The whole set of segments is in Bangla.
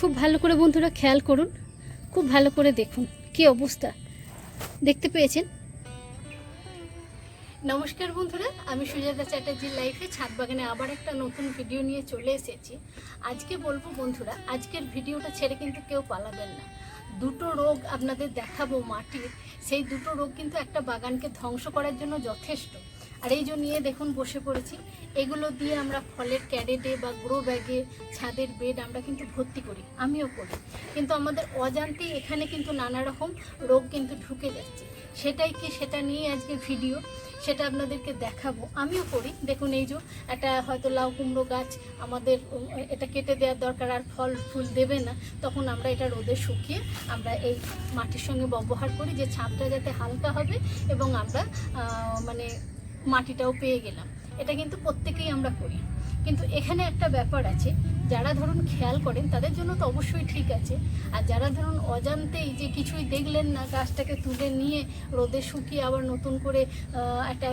খুব ভালো করে বন্ধুরা খেয়াল করুন। খুব ভালো করে দেখুন কি অবস্থা। দেখতে পেয়েছেন? নমস্কার বন্ধুরা, আমি সুজাতা চ্যাটার্জির লাইফে ছাদ বাগানে আবার একটা নতুন ভিডিও নিয়ে চলে এসেছি। আজকে বলব বন্ধুরা, আজকের ভিডিওটা ছেড়ে কিন্তু কেউ পালাবেন না। দুটো রোগ আপনাদের দেখাবো মাটির, সেই দুটো রোগ কিন্তু একটা বাগানকে ধ্বংস করার জন্য যথেষ্ট। আর এই জন্য নিয়ে দেখুন বসে পড়েছি, এগুলো দিয়ে আমরা ফলের ক্যারেটে বা গ্রো ব্যাগে, ছাদের বেড আমরা কিন্তু ভর্তি করি, আমিও করি। কিন্তু আমাদের অজান্তেই এখানে কিন্তু নানা রকম রোগ কিন্তু ঢুকে যাচ্ছে। সেটাই কি সেটা নিয়ে আজকে ভিডিও, সেটা আপনাদেরকে দেখাবো, আমিও করি। দেখুন এই যে একটা হয়তো লাউ কুমড়ো গাছ আমাদের, এটা কেটে দেওয়ার দরকার আর ফল ফুল দেবে না, তখন আমরা এটা রোদে শুকিয়ে আমরা এই মাটির সঙ্গে ব্যবহার করি, যে ছাদটা যাতে হালকা হবে এবং আমরা মানে মাটিটাও পেয়ে গেলাম। এটা কিন্তু প্রত্যেকেই আমরা করি। কিন্তু এখানে একটা ব্যাপার আছে যারা ধরুন খেয়াল করেন, তাদের জন্য তো অবশ্যই ঠিক আছে। আর যারা ধরুন অজান্তেই যে কিছুই দেখলেন না, গাছটাকে তুলে নিয়ে রোদে শুকিয়ে আবার নতুন করে একটা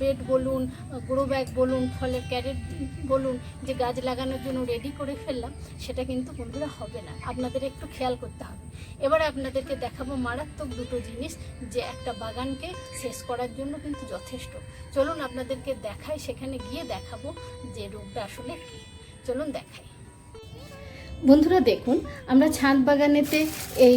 বেড বলুন, গ্রো ব্যাগ বলুন, ফলের ক্যারেট বলুন, যে গাছ লাগানোর জন্য রেডি করে ফেললাম, সেটা কিন্তু বন্ধুরা হবে না। আপনাদের একটু খেয়াল করতে হবে। এবারে আপনাদেরকে দেখাবো মারাত্মক দুটো জিনিস যে একটা বাগানকে শেষ করার জন্য কিন্তু যথেষ্ট। চলুন আপনাদেরকে দেখাই, সেখানে গিয়ে দেখাবো যে রোগটা আসলে কী। চলুন দেখাই। বন্ধুরা দেখুন আমরা ছাদ বাগানেতে এই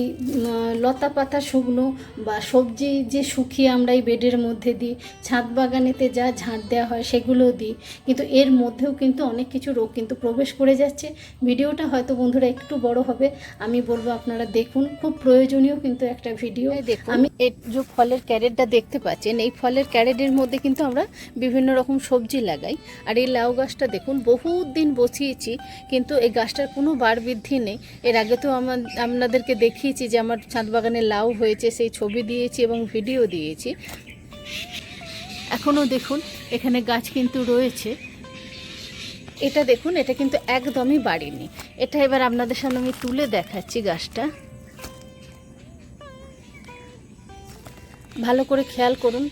লতা পাতা শুকনো বা সবজি যে শুকিয়ে আমরা এই বেডের মধ্যে দিই ছাদ বাগানেতে যা ঝাঁট দেওয়া হয় সেগুলো দিই কিন্তু এর মধ্যেও কিন্তু অনেক কিছু রোগ কিন্তু প্রবেশ করে যাচ্ছে। ভিডিওটা হয়তো বন্ধুরা একটু বড় হবে আমি বলব আপনারা দেখুন খুব প্রয়োজনীয় কিন্তু একটা ভিডিও। দেখুন আমি এই যে ফলের ক্যারেটটা দেখতে পাচ্ছেন এই ফলের ক্যারেটের মধ্যে কিন্তু আমরা বিভিন্ন রকম সবজি লাগাই। আর এই লাউ গাছটা দেখুন বহুত দিন বসিয়েছি কিন্তু এই গাছটার কোনো বার বৃদ্ধি নেই। এর আগে তো আমার আপনাদেরকে দেখিয়েছি যে আমার ছাদ বাগানে লাউ হয়েছে, সেই ছবি দিয়েছি এবং ভিডিও দিয়েছি। এখনও দেখুন, এখানে গাছ কিন্তু রয়েছে। এটা দেখুন, এটা কিন্তু একদমই বাড়েনি। এটা এবার আপনাদের সামনে আমি তুলে দেখাচ্ছি গাছটা। ভালো করে খেয়াল করুন।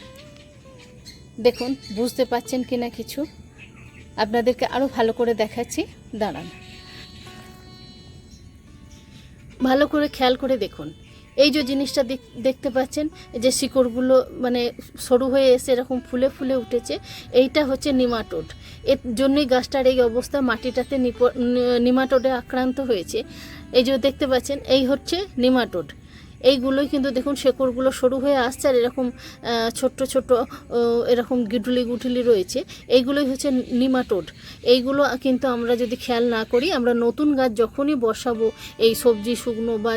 দেখুন, বুঝতে পাচ্ছেন কি না কিছু? আপনাদেরকে আরও ভালো করে দেখাচ্ছি। দাঁড়ান। ভালো করে খেয়াল করে দেখুন। এই যে জিনিসটা দেখ- দেখতে পাচ্ছেন যে শিকড়গুলো মানে সরু হয়ে এসে এরকম ফুলে ফুলে উঠেছে, এইটা হচ্ছে নিমাটোড। এর জন্যই গাছটার এই অবস্থা, মাটিটাতে নিমাটোডে আক্রান্ত হয়েছে। এই যে দেখতে পাচ্ছেন, এই হচ্ছে নিমাটোড। এইগুলোই কিন্তু দেখুন শেকড়গুলো সরু হয়ে আসছে আর এরকম ছোট্ট ছোট্ট এরকম গিটুলি গুটুলি রয়েছে। এইগুলোই হচ্ছে নিমাটোড। এইগুলো কিন্তু আমরা যদি খেয়াল না করি, আমরা নতুন গাছ যখনই বসাবো, এই সবজি, শুকনো বা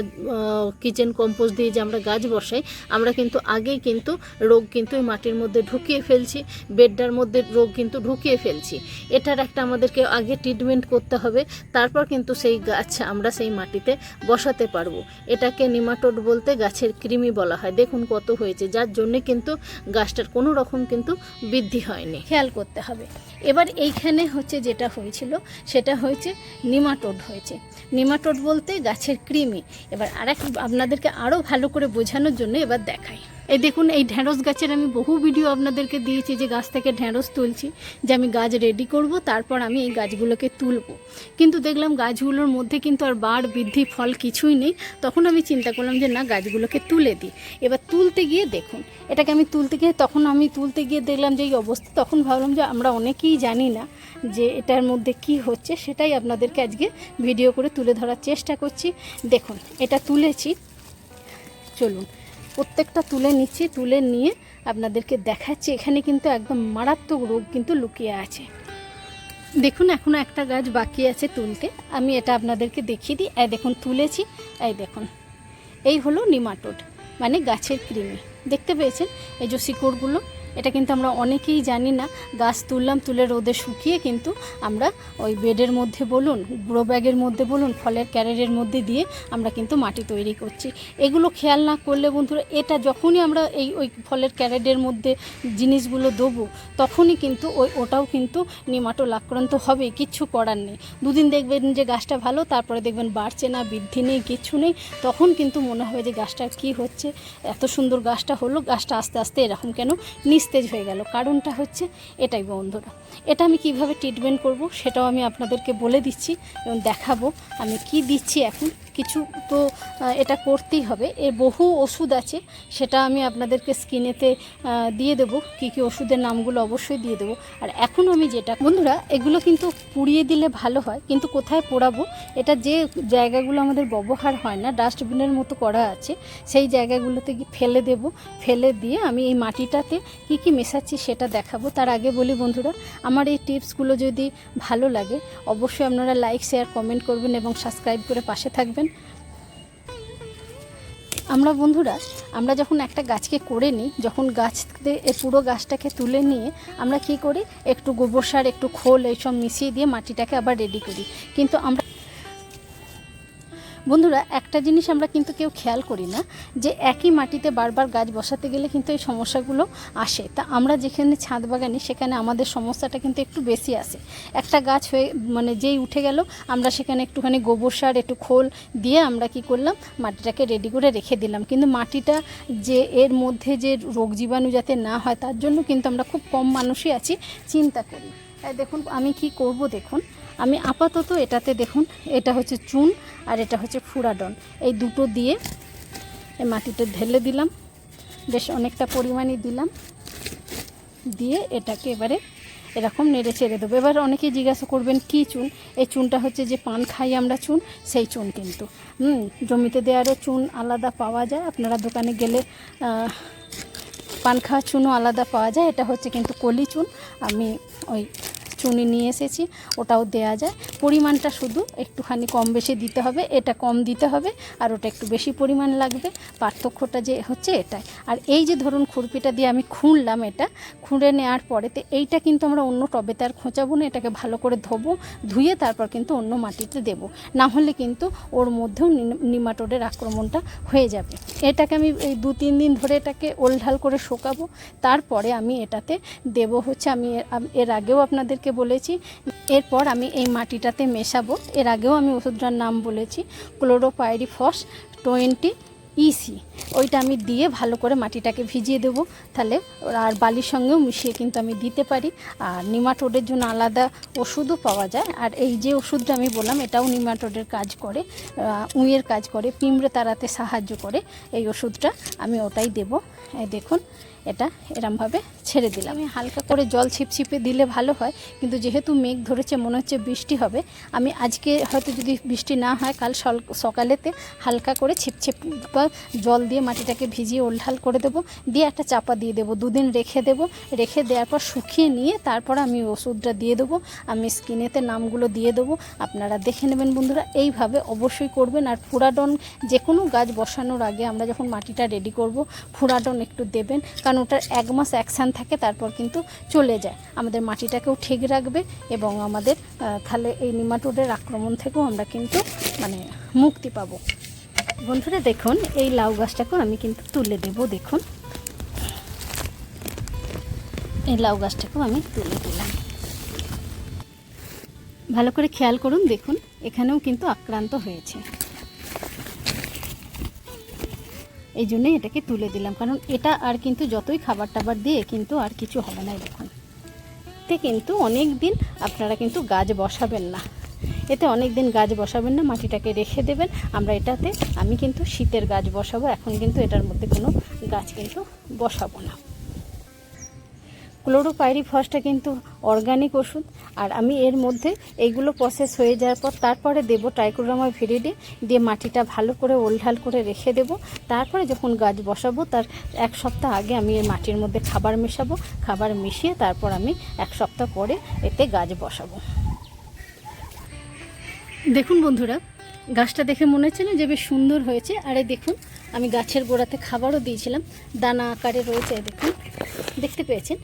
কিচেন কম্পোস্ট দিয়ে যে আমরা গাছ বসাই, আমরা কিন্তু আগেই কিন্তু রোগ কিন্তু এই মাটির মধ্যে ঢুকিয়ে ফেলছি বেডটার মধ্যে রোগ কিন্তু ঢুকিয়ে ফেলছি। এটার একটা আমাদেরকে আগে ট্রিটমেন্ট করতে হবে, তারপর কিন্তু সেই গাছ আমরা সেই মাটিতে বসাতে পারব। এটাকে নিমাটোড বলতে গাছের কৃমি বলা হয়। দেখুন কত হয়েছে, যার জন্যে কিন্তু গাছটার কোনো রকম কিন্তু বৃদ্ধি হয়নি। খেয়াল করতে হবে। এবার এইখানে হচ্ছে যেটা হয়েছিল, সেটা হয়েছে নিমাটোড হয়েছে। নিমাটোড বলতে গাছের কৃমি। এবার আর আপনাদেরকে আরও ভালো করে বোঝানোর জন্য এবার দেখাই। এই দেখুন, এই ঢ্যাঁড়স গাছের আমি বহু ভিডিও আপনাদেরকে দিয়েছি যে গাছ থেকে ঢ্যাঁড়স তুলছি, যে আমি গাছ রেডি করব, তারপর আমি এই গাছগুলোকে তুলব। কিন্তু দেখলাম গাছগুলোর মধ্যে কিন্তু আর বাড় বৃদ্ধি ফল কিছুই নেই, তখন আমি চিন্তা করলাম যে না, গাছগুলোকে তুলে দিই। এবার তুলতে গিয়ে দেখুন, এটাকে আমি তুলতে গিয়ে তখন আমি তুলতে গিয়ে দেখলাম যে এই অবস্থা, তখন ভাবলাম যে আমরা অনেকেই জানি না যে এটার মধ্যে কি হচ্ছে, সেটাই আপনাদেরকে আজকে ভিডিও করে তুলে ধরার চেষ্টা করছি। দেখুন, এটা তুলেছি, চলুন। প্রত্যেকটা তুলে নিচ্ছি, তুলে নিয়ে আপনাদেরকে দেখাচ্ছি। এখানে কিন্তু একদম মারাত্মক রোগ কিন্তু লুকিয়ে আছে। দেখুন এখনও একটা গাছ বাকি আছে তুলতে। আমি এটা আপনাদেরকে দেখিয়ে দিই। এই দেখুন, তুলেছি। এই দেখুন। এই হলো নিমাটোড মানে গাছের কৃমি। দেখতে পেয়েছেন? এই যে শিকড়গুলো এটা কিন্তু আমরা অনেকেই জানি না। গাছ তুললাম, তুলে রোদে শুকিয়ে কিন্তু আমরা ওই বেডের মধ্যে বলুন, গ্রো ব্যাগের মধ্যে বলুন, ফলের ক্যারেটের মধ্যে দিয়ে আমরা কিন্তু মাটি তৈরি করছি। এগুলো খেয়াল না করলে বন্ধুরা, এটা যখনই আমরা এই ওই ফলের ক্যারেটের মধ্যে জিনিসগুলো দেবো, তখনই কিন্তু ওই ওটাও কিন্তু নিমাটোল আক্রান্ত হবে, কিচ্ছু করার নেই। দুদিন দেখবেন যে গাছটা ভালো, তারপরে দেখবেন বাড়ছে না, বৃদ্ধি নেই, কিচ্ছু নেই, তখন কিন্তু মনে হবে যে গাছটার কি হচ্ছে, এত সুন্দর গাছটা হলো, গাছটা আস্তে আস্তে এরকম কেন নিচ নিস্তেজ হয়ে গেল। কারণটা হচ্ছে এটাই বন্ধুরা। এটা আমি কীভাবে ট্রিটমেন্ট করব সেটাও আমি আপনাদেরকে বলে দিচ্ছি এবং দেখাবো আমি কি দিচ্ছি এখন। কিছু তো এটা করতেই হবে। এর বহু ওষুধ আছে, সেটা আমি আপনাদেরকে স্কিনেতে দিয়ে দেবো। কী কী ওষুধের নামগুলো অবশ্যই দিয়ে দেবো। আর এখন আমি যেটা, বন্ধুরা, এগুলো কিন্তু পুড়িয়ে দিলে ভালো হয়, কিন্তু কোথায় পোড়াবো? এটা যে জায়গাগুলো আমাদের ব্যবহার হয় না, ডাস্টবিনের মতো করা আছে, সেই জায়গাগুলোতে ফেলে দেব। ফেলে দিয়ে আমি এই মাটিটাতে কি কি মেশাচ্ছি সেটা দেখাবো। তার আগে বলি, বন্ধুরা, আমার এই টিপসগুলো যদি ভালো লাগে, অবশ্যই আপনারা লাইক শেয়ার কমেন্ট করবেন এবং সাবস্ক্রাইব করে পাশে থাকবেন। আমরা বন্ধুরা, আমরা যখন একটা গাছকে করে নিই, যখন গাছ পুরো গাছটাকে তুলে নিয়ে আমরা কি করি? একটু গোবর সার, একটু খোল, এইসব মিশিয়ে দিয়ে মাটিটাকে আবার রেডি করি। কিন্তু আমরা বন্ধুরা, একটা জিনিস আমরা কিন্তু কেউ খেয়াল করি না, যে একই মাটিতে বারবার গাছ বসাতে গেলে কিন্তু এই সমস্যাগুলো আসে। তা আমরা যেখানে ছাদ বাগানি, সেখানে আমাদের সমস্যাটা কিন্তু একটু বেশি আসে। একটা গাছ হয়ে মানে যেই উঠে গেল, আমরা সেখানে একটুখানি গোবর সার, একটু খোল দিয়ে আমরা কি করলাম, মাটিটাকে রেডি করে রেখে দিলাম। কিন্তু মাটিটা যে এর মধ্যে যে রোগ জীবাণু যাতে না হয়, তার জন্য কিন্তু আমরা খুব কম মানুষই আছি, চিন্তা করি। দেখুন, আমি কি করব দেখুন আমি আপাতত এটাতে দেখুন, এটা হচ্ছে চুন আর এটা হচ্ছে ফুরাডন। এই দুটো দিয়ে এই মাটিতে ঢেলে দিলাম, বেশ অনেকটা পরিমাণই দিলাম, দিয়ে এটাকে এবারে এরকম নেড়ে ছেড়ে দেবো। এবার অনেকেই জিজ্ঞাসা করবেন, কী চুন? এই চুনটা হচ্ছে যে পান খাই আমরা চুন, সেই চুন কিন্তু। হুম, জমিতে দেওয়ারও চুন আলাদা পাওয়া যায়। আপনারা দোকানে গেলে পান খাওয়া চুনও আলাদা পাওয়া যায়। এটা হচ্ছে কিন্তু কলি চুন। আমি ওই চুনি নিয়ে এসেছি, ওটাও দেয়া যায়। পরিমাণটা শুধু একটুখানি কম বেশি দিতে হবে, এটা কম দিতে হবে, আর ওটা একটু বেশি পরিমাণ লাগবে। পার্থক্যটা যে হচ্ছে এটাই। আর এই যে ধরুন খুরপিটা দিয়ে আমি খুঁড়লাম এটা, খুঁড়ে নেওয়ার পরেতে এইটা কিন্তু আমরা অন্য টবেতে আর খোঁচাবো না, এটাকে ভালো করে ধোবো, ধুয়ে তারপর কিন্তু অন্য মাটিতে দেব। না হলে কিন্তু ওর মধ্যেও নিমাটোডের আক্রমণটা হয়ে যাবে। এটাকে আমি এই দু তিন দিন ধরে এটাকে ওলঢাল করে শোকাবো। তারপরে আমি এটাতে দেব হচ্ছে আমি, এর- আগেও আপনাদেরকে বলেছি, এরপর আমি এই মাটিটাতে মেশাবো। এর আগেও আমি ওষুধটার নাম বলেছি, ক্লোরোপাইরিফস টোয়েন্টি ইসি ওইটা আমি দিয়ে ভালো করে মাটিটাকে ভিজিয়ে দেবো। তাহলে আর বালির সঙ্গেও মিশিয়ে কিন্তু আমি দিতে পারি। আর নিমাটোডের জন্য আলাদা ওষুধও পাওয়া যায়। আর এই যে ওষুধটা আমি বললাম, এটাও নিমাটোডের কাজ করে উঁয়ের কাজ করে পিঁমড়ে তাড়াতে সাহায্য করে। এই ওষুধটা আমি ওটাই দেব। দেখুন এটা এরমভাবে ছেড়ে দিলাম। আমি হালকা করে জল ছিপছিপে দিলে ভালো হয় কিন্তু যেহেতু মেঘ ধরেছে মনে হচ্ছে বৃষ্টি হবে আমি আজকে হয়তো যদি বৃষ্টি না হয় কাল সকালেতে হালকা করে ছিপছিপ বা জল দিয়ে মাটিটাকে ভিজিয়ে ওলঢাল করে দেবো দিয়ে একটা চাপা দিয়ে দেবো দুদিন রেখে দেবো রেখে দেওয়ার পর শুকিয়ে নিয়ে তারপর আমি ওষুধটা দিয়ে দেবো আমি স্কিনেতে নামগুলো দিয়ে দেবো। আপনারা দেখে নেবেন বন্ধুরা এইভাবে অবশ্যই করবেন। আর ফুরাডন যে কোনো গাছ বসানোর আগে আমরা যখন মাটিটা রেডি করব ফুরাডন একটু দেবেন কারণ ওটার এক মাস অ্যাকশান থাকে, তারপর কিন্তু চলে যায়। আমাদের মাটিটাকেও ঠিক রাখবে এবং আমাদের তাহলে এই নিমাটোডের আক্রমণ থেকেও আমরা কিন্তু মানে মুক্তি পাবো। বন্ধুরা, দেখুন, এই লাউ গাছটাকেও আমি কিন্তু তুলে দেব, দেখুন। এই লাউ গাছটাকেও আমি তুলে দিলাম। ভালো করে খেয়াল করুন, দেখুন, এখানেও কিন্তু আক্রান্ত হয়েছে। এই জন্যই এটাকে তুলে দিলাম। কারণ এটা আর কিন্তু যতই খাবার টাবার দিয়ে কিন্তু আর কিছু হবে না এখন এতে কিন্তু অনেক দিন আপনারা কিন্তু গাছ বসাবেন না। এতে অনেক দিন গাছ বসাবেন না, মাটিটাকে রেখে দেবেন। আমরা এটাতে, আমি কিন্তু শীতের গাছ বসাবো, এখন কিন্তু এটার মধ্যে কোনো গাছ কিন্তু বসাবো না। ক্লোরোপাইরিফসটা কিন্তু অর্গানিক ওষুধ। আর আমি এর মধ্যে এইগুলো প্রসেস হয়ে যাওয়ার পর তারপরে দেবো ট্রাইকোডামা ভিরিডি দিয়ে মাটিটা ভালো করে ওলঢাল করে রেখে দেবো। তারপরে যখন গাছ বসাবো, তার এক সপ্তাহ আগে আমি এই মাটির মধ্যে খাবার মেশাবো। খাবার মিশিয়ে তারপর আমি এক সপ্তাহ পরে এতে গাছ বসাবো। দেখুন বন্ধুরা, গাছটা দেখে মনে হচ্ছে না যে বেশ সুন্দর হয়েছে। আরে দেখুন, আমি গাছের গোড়াতে খাবারও দিয়েছিলাম। দানা আকারে রয়েছে, দেখুন। দেখতে পেয়েছেন।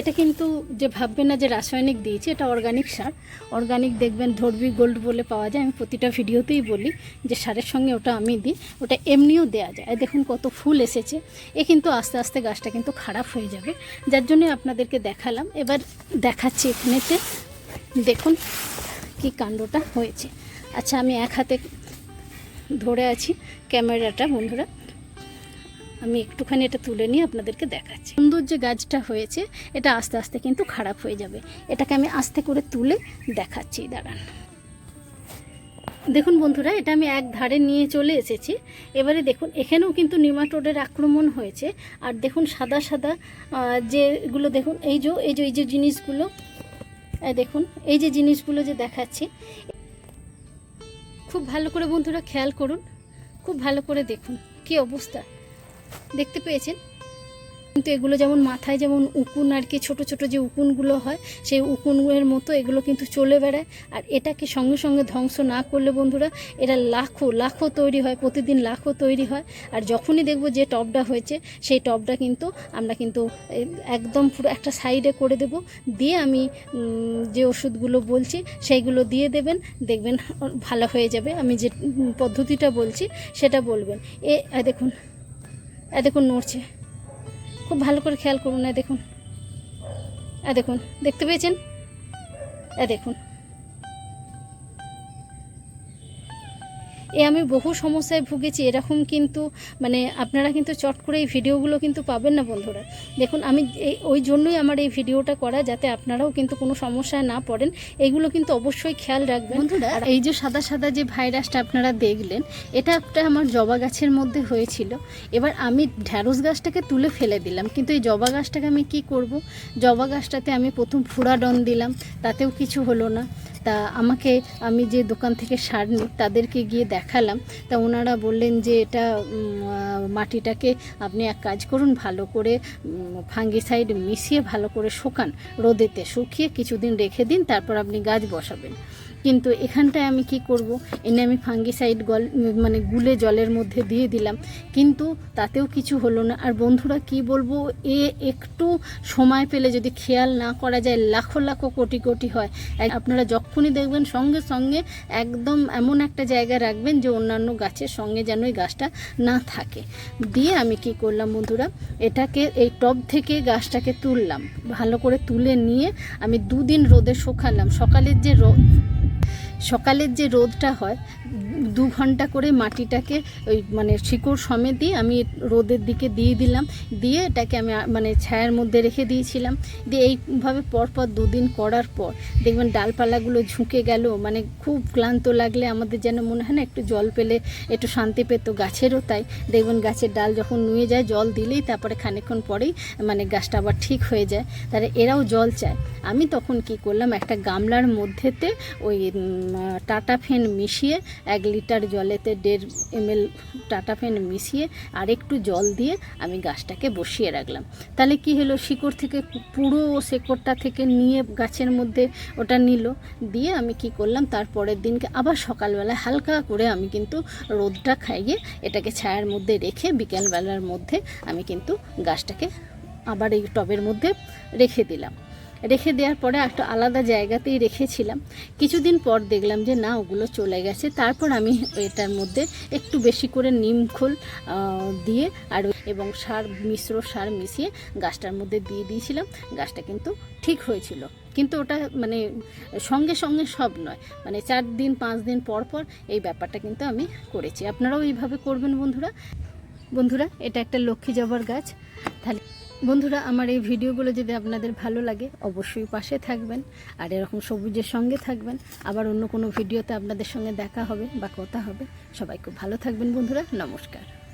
এটা কিন্তু যে ভাববেন না যে রাসায়নিক দিয়েছি, এটা অর্গানিক সার। অর্গানিক দেখবেন ধর্বি গোল্ড বলে পাওয়া যায়। আমি প্রতিটা ভিডিওতেই বলি যে সারের সঙ্গে ওটা আমি দিই, ওটা এমনিও দেওয়া যায়। দেখুন কত ফুল এসেছে। এ কিন্তু আস্তে আস্তে গাছটা কিন্তু খারাপ হয়ে যাবে। যার জন্য আপনাদেরকে দেখালাম। এবার দেখাচ্ছি এখানেতে। দেখুন কি কাণ্ডটা হয়েছে। আচ্ছা আমি এক হাতে ধরে আছি ক্যামেরাটা, বন্ধুরা। আমি একটুখানি এটা তুলে নিয়ে আপনাদেরকে দেখাচ্ছি। সুন্দর যে গাছটা হয়েছে, এটা আস্তে আস্তে কিন্তু খারাপ হয়ে যাবে। এটাকে আমি আস্তে করে তুলে দেখাচ্ছি, দাঁড়ান। দেখুন বন্ধুরা, এটা আমি এক ধারে নিয়ে চলে এসেছি। এবারে দেখুন, এখানেও কিন্তু নিমাটোডের আক্রমণ হয়েছে। আর দেখুন, সাদা সাদা যেগুলো দেখুন, এই যে এই যে এই যে জিনিসগুলো দেখুন, এই যে জিনিসগুলো যে দেখাচ্ছি। খুব ভালো করে বন্ধুরা খেয়াল করুন, খুব ভালো করে দেখুন, কি অবস্থা। দেখতে পেয়েছেন? কিন্তু এগুলো যেমন মাথায় যেমন উকুন আর কি, ছোটো ছোটো যে উকুনগুলো হয়, সেই উকুনের মতো এগুলো কিন্তু চলে বেড়ায়। আর এটাকে সঙ্গে সঙ্গে ধ্বংস না করলে বন্ধুরা এরা লাখো লাখো তৈরি হয়, প্রতিদিন লাখো তৈরি হয়। আর যখনই দেখব যে টবটা হয়েছে, সেই টবটা কিন্তু আমরা কিন্তু একদম পুরো একটা সাইডে করে দেব। দিয়ে আমি যে ওষুধগুলো বলছি, সেইগুলো দিয়ে দেবেন, দেখবেন ভালো হয়ে যাবে। আমি যে পদ্ধতিটা বলছি, সেটা বলবেন। এ এ, দেখুন। এ দেখুন নড়ছে। খুব ভালো করে খেয়াল করুন, এ দেখুন। এ দেখুন, দেখতে পেয়েছেন? এ দেখুন। এ আমি বহু সমস্যায় ভুগেছি এরকম কিন্তু মানে আপনারা কিন্তু চট করে এই ভিডিওগুলো কিন্তু পাবেন না বন্ধুরা। দেখুন আমি এই ওই জন্যই আমার এই ভিডিওটা করা যাতে আপনারাও কিন্তু কোনো সমস্যায় না পড়েন। এইগুলো কিন্তু অবশ্যই খেয়াল রাখবেন। বন্ধুরা এই যে সাদা সাদা যে ভাইরাসটা আপনারা দেখলেন এটা একটা আমার জবা গাছের মধ্যে হয়েছিল। এবার আমি ঢ্যাঁড়স গাছটাকে তুলে ফেলে দিলাম। কিন্তু এই জবা গাছটাকে আমি কি করব? জবা গাছটাতে আমি প্রথম ফুরাডন দিলাম তাতেও কিছু হলো না। তা আমাকে আমি যে দোকান থেকে সার নিই তাদেরকে গিয়ে দেখালাম। তা ওনারা বললেন যে এটা মাটিটাকে আপনি এক কাজ করুন, ভালো করে ফাঙ্গিসাইড মিশিয়ে ভালো করে শুকান, রোদেতে শুকিয়ে কিছুদিন রেখে দিন, তারপর আপনি গাছ বসাবেন। কিন্তু এখানটায় আমি কি করব? এনে আমি ফাঙ্গিসাইড গল মানে গুলে জলের মধ্যে দিয়ে দিলাম। কিন্তু তাতেও কিছু হলো না। আর বন্ধুরা, কি বলব? এ একটু সময় পেলে যদি খেয়াল না করা যায়, লাখো লাখো কোটি কোটি হয়। আপনারা যখনই দেখবেন, সঙ্গে সঙ্গে একদম এমন একটা জায়গা রাখবেন যে অন্যান্য গাছের সঙ্গে যেন এই গাছটা না থাকে। দিয়ে আমি কি করলাম বন্ধুরা? এটাকে, এই টব থেকে গাছটাকে তুললাম। ভালো করে তুলে নিয়ে আমি দুদিন রোদে শুকালাম। সকালের যে রোদ সকালের যে রোদটা হয় দু ঘণ্টা করে মাটিটাকে ওই মানে শিকড় সমেত দিয়ে আমি রোদের দিকে দিয়ে দিলাম। দিয়ে এটাকে আমি মানে ছায়ার মধ্যে রেখে দিয়েছিলাম। দিয়ে এইভাবে পরপর দুদিন করার পর দেখবেন ডালপালাগুলো ঝুঁকে গেল। মানে খুব ক্লান্ত লাগলে আমাদের যেন মনে হয় না, একটু জল পেলে একটু শান্তি পেতো গাছেরও তাই। দেখবেন গাছের ডাল যখন নুয়ে যায়, জল দিলেই তারপরে খানিকক্ষণ পরেই মানে গাছটা আবার ঠিক হয়ে যায়। তাহলে এরাও জল চায়। আমি তখন কি করলাম, একটা গামলার মধ্যেতে ওই টাটা ফেন মিশিয়ে এক লিটার জলেতে দেড় এমএল টাটা ফেন মিশিয়ে আর একটু জল দিয়ে আমি গাছটাকে বসিয়ে রাখলাম। তাহলে কি হলো? শিকড় থেকে পুরো শেকড়টা থেকে নিয়ে গাছের মধ্যে ওটা নিল। দিয়ে আমি কি করলাম? তারপরের দিনকে আবার সকালবেলা হালকা করে আমি কিন্তু রোদটা খাইয়ে এটাকে ছায়ার মধ্যে রেখে বিকেলবেলার মধ্যে আমি কিন্তু গাছটাকে আবার এই টবের মধ্যে রেখে দিলাম। রেখে দেওয়ার পরে একটা আলাদা জায়গাতেই রেখেছিলাম। কিছুদিন পর দেখলাম যে না ওগুলো চলে গেছে। তারপর আমি এটার মধ্যে একটু বেশি করে নিমখোল আহ, দিয়ে আর এবং সার মিশ্র সার মিশিয়ে গাছটার মধ্যে দিয়ে দিয়েছিলাম। গাছটা কিন্তু ঠিক হয়েছিল। কিন্তু ওটা মানে সঙ্গে সঙ্গে সব নয়। মানে চার দিন পাঁচ দিন পর পর এই ব্যাপারটা কিন্তু আমি করেছি। আপনারাও এইভাবে করবেন বন্ধুরা। বন্ধুরা এটা একটা লক্ষ্মী জবার গাছ। তাহলে বন্ধুরা, আমার এই ভিডিওগুলো যদি আপনাদের ভালো লাগে, অবশ্যই পাশে থাকবেন। আর এরকম সবুজের সঙ্গে থাকবেন। আবার অন্য কোনো ভিডিওতে আপনাদের সঙ্গে দেখা হবে বা কথা হবে। সবাই খুব ভালো থাকবেন বন্ধুরা। নমস্কার।